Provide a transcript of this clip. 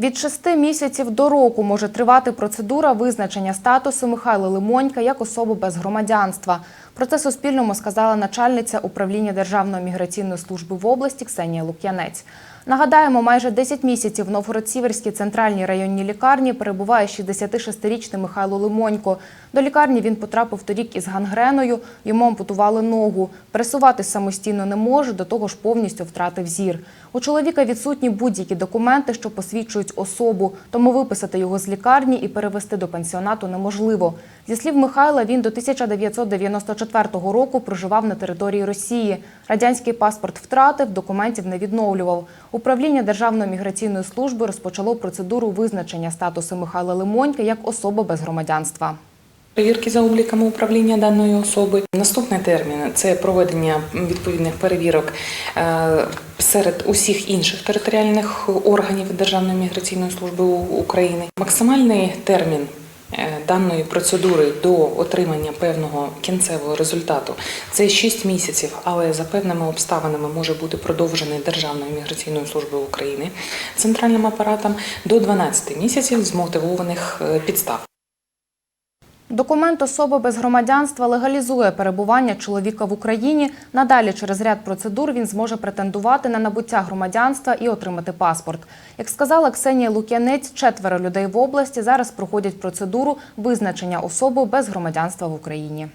Від шести місяців до року може тривати процедура визначення статусу Михайла Лимонька як особи без громадянства. Про це Суспільному сказала начальниця управління Державної міграційної служби в області Ксенія Лук'янець. Нагадаємо, майже 10 місяців в Новгород-Сіверській центральній районній лікарні перебуває 66-річний Михайло Лимонько. До лікарні він потрапив торік із гангреною, йому ампутували ногу. Пересуватись самостійно не може, до того ж повністю втратив зір. У чоловіка відсутні будь-які документи, що посвідчують особу, тому виписати його з лікарні і перевести до пенсіонату неможливо. Зі слів Михайла, він до 1994 року проживав на території Росії. Радянський паспорт втратив, документів не відновлював. Управління Державної міграційної служби розпочало процедуру визначення статусу Михайла Лимонька як особи без громадянства. Перевірки за обліками управління даної особи. Наступний термін це проведення відповідних перевірок е, серед усіх інших територіальних органів Державної міграційної служби України. Максимальний термін даної процедури до отримання певного кінцевого результату це 6 місяців, але за певними обставинами може бути продовжений Державною міграційною службою України центральним апаратом до 12 місяців з мотивованих е, підстав. Документ особи без громадянства легалізує перебування чоловіка в Україні. Надалі через ряд процедур він зможе претендувати на набуття громадянства і отримати паспорт. Як сказала Ксенія Лук'янець, четверо людей в області зараз проходять процедуру визначення особи без громадянства в Україні.